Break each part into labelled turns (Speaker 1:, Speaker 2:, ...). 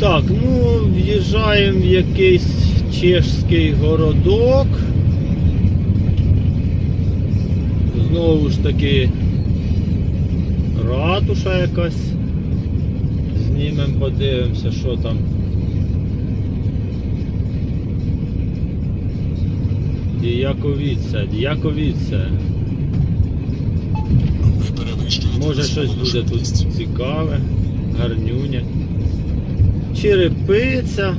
Speaker 1: Так, ну, в'їжджаємо в якийсь чешський городок. Знову ж таки ратуша якась. Знімемо, подивимося, що там. Діяковіця, Діяковіця. Може щось буде тут цікаве, гарнюня. Черепиця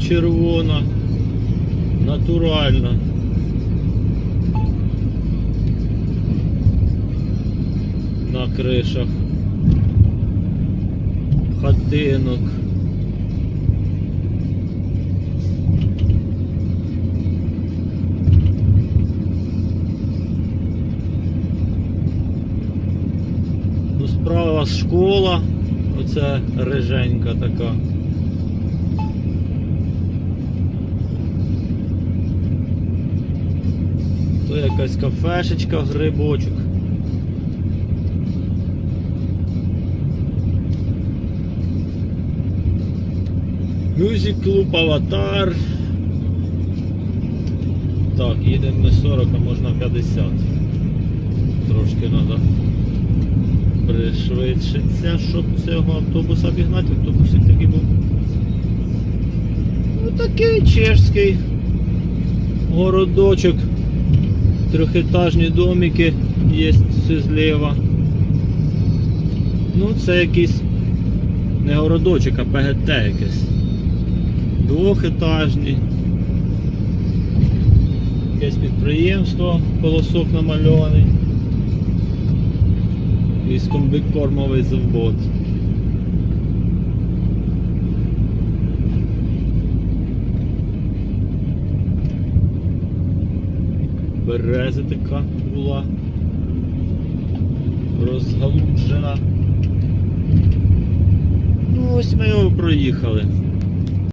Speaker 1: червона, натуральна. На кришах хатинок. Ну, справа школа, оце риженька така. То якась кафешечка, грибочок. Мюзик клуб Аватар. Так, їдемо не 40, а можна 50. Пришвидшиться, щоб цього автобуса обігнати. Автобусик такий був. Ну такий чешський городочок. Трьохетажні домики є зліва. Ну це якийсь не городочок, а ПГТ якесь. Двохетажні. Якесь підприємство, колосок намальований. Військомбикормовий завод. Береза така була розгалуджена. Ну ось ми його проїхали.